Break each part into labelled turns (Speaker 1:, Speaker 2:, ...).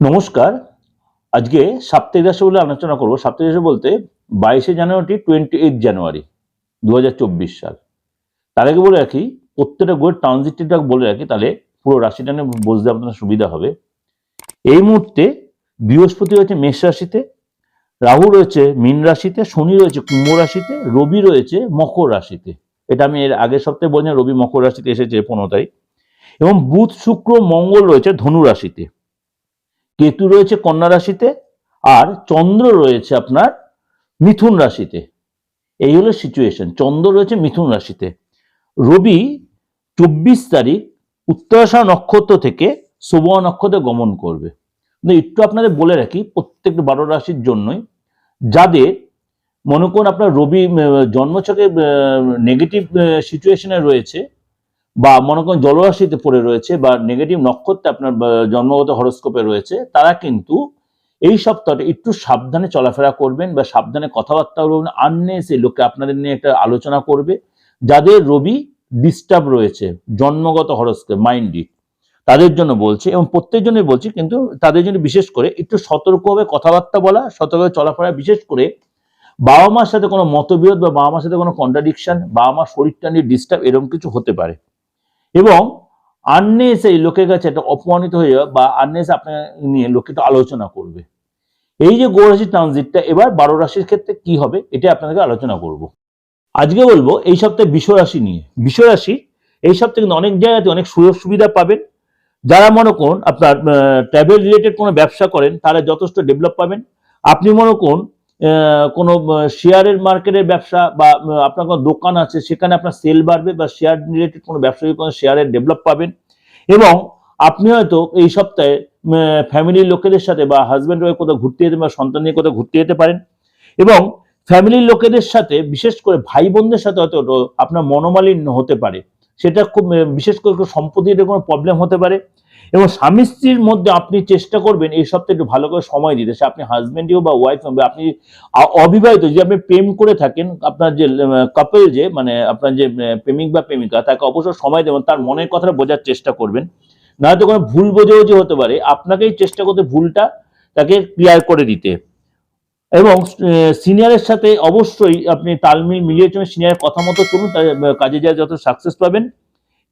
Speaker 1: নমস্কার। আজকে সাপ্তাহিক রাশি বলে আলোচনা করব। সাপ্তাহিক রাশি বলতে বাইশে জানুয়ারি টোয়েন্টি এইট জানুয়ারি দু হাজার চব্বিশ সাল। তার আগে বলে রাখি, প্রত্যেকটা গোয়ের ট্রানজিটটা বলে রাখি, তাহলে পুরো রাশিটা নিয়ে বুঝতে আপনার সুবিধা হবে। এই মুহূর্তে বৃহস্পতি রয়েছে মেষ রাশিতে, রাহু রয়েছে মীন রাশিতে, শনি রয়েছে কুম্ভ রাশিতে, রবি রয়েছে মকর রাশিতে। এটা আমি এর আগের সপ্তাহে বলছিলাম রবি মকর রাশিতে এসেছে পনেরো তারিখ। এবং বুধ, শুক্র, মঙ্গল রয়েছে ধনু রাশিতে। কেতু রয়েছে কন্যা রাশিতে আর চন্দ্র রয়েছে আপনার মিথুন রাশিতে। এই হলো সিচুয়েশন চন্দ্র রয়েছে মিথুন রাশিতে। রবি চব্বিশ তারিখ উত্তরাশা নক্ষত্র থেকে শুভ নক্ষত্রে গমন করবে। একটু আপনাদের বলে রাখি প্রত্যেক বারো রাশির জন্যই। যাদের, মনে করুন আপনার রবি জন্মছকে নেগেটিভ সিচুয়েশনে রয়েছে বা মনে করেন জলরাশিতে পড়ে রয়েছে বা নেগেটিভ নক্ষত্রে আপনার জন্মগত হরস্কোপে রয়েছে, তারা কিন্তু এই সপ্তাহটা একটু সাবধানে চলাফেরা করবেন বা সাবধানে কথাবার্তা বলবেন। আননেসে লোকে আপনাদের নিয়ে একটা আলোচনা করবে। যাদের রবি ডিস্টার্ব রয়েছে, জন্মগত হরস্কোপ মাইন্ডি তাদের জন্য বলছি এবং প্রত্যেক জন্যই বলছি কিন্তু তাদের জন্য বিশেষ করে একটু সতর্কভাবে কথাবার্তা বলা, সতর্কভাবে চলাফেরা, বিশেষ করে বাবা মার সাথে কোনো মতবিরোধ বা বাবা মার সাথে কোনো কন্ট্রাডিকশন বাবা মার শরীরটা নিয়ে ডিস্টার্ব এরকম কিছু হতে পারে। এবং আননেস এই লোকের কাছে একটা অপমানিত হয়ে বা আননেস আপনাকে নিয়ে লোকে একটু আলোচনা করবে। এই যে গৌরাশি ট্রানজিটটা, এবার বারো রাশির ক্ষেত্রে কি হবে এটা আপনাদেরকে আলোচনা করব। আজকে বলব এই সপ্তাহে বিশ্ব রাশি নিয়ে। বিশ্ব রাশি, এই সপ্তাহে কিন্তু অনেক জায়গাতে অনেক সুযোগ সুবিধা পাবেন। যারা মনে করুন আপনার ট্রাভেল রিলেটেড কোনো ব্যবসা করেন, তারা যথেষ্ট ডেভেলপ পাবেন। আপনি মনে করুন কোনো শেয়ারের মার্কেটের ব্যবসা বা আপনার কোনো দোকান আছে, সেখানে আপনার সেল বাড়বে বা শেয়ার রিলেটেড কোনো ব্যবসায়ী কোনো শেয়ারের ডেভেলপ পাবেন। এবং আপনি হয়তো এই সপ্তাহে ফ্যামিলির লোকেদের সাথে বা হাজব্যান্ড ওয়াইফ কোথাও ঘুরতে যেতে বা সন্তান নিয়ে কোথাও ঘুরতে যেতে পারেন। এবং ফ্যামিলির লোকেদের সাথে, বিশেষ করে ভাই বোনদের সাথে হয়তো আপনার মনোমালিন্য হতে পারে। সেটা খুব বিশেষ করে কোনো সম্পত্তির কোনো প্রবলেম হতে পারে। এবং স্বামী স্ত্রীর মধ্যে আপনি চেষ্টা করবেন এই সপ্তাহে একটু ভালো করে সময় দিতে। সে আপনি হাজব্যান্ডই বা ওয়াইফ হবে আপনি অবিবাহিত, যদি আপনি প্রেম করে থাকেন, আপনার যে কাপল যে মানে আপনার যে প্রেমিক বা প্রেমিকা, তাকে অবশ্যই সময় দেবেন, তার মনের কথাটা বোঝার চেষ্টা করবেন। নয়তো কোনো ভুল বোঝাবুঝি হতে পারে, আপনাকেই চেষ্টা করতে ভুলটা তাকে ক্লিয়ার করে দিতে। এবং সিনিয়রের সাথে অবশ্যই আপনি তালমিল মিলিয়ে চলুন সিনিয়রের কথা মতো চলুন কাজে যায় যত সাকসেস পাবেন।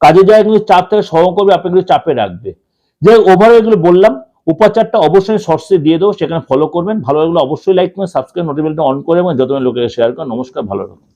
Speaker 1: কাজে যায় কিন্তু চাপ থেকে সহকর্মী আপনাকে চাপে রাখবে। যে ওভারঅল এগুলো বললাম, উপাচারটা অবশ্যই শর্টসে দিয়ে দেবো, সেখানে ফলো করবেন। ভালো লাগলে অবশ্যই লাইক করবেন সাবস্ক্রাইব নোটিফিকেশন অন করে এবং যত লোকেরা শেয়ার করেন, নমস্কার, ভালো থাকুন।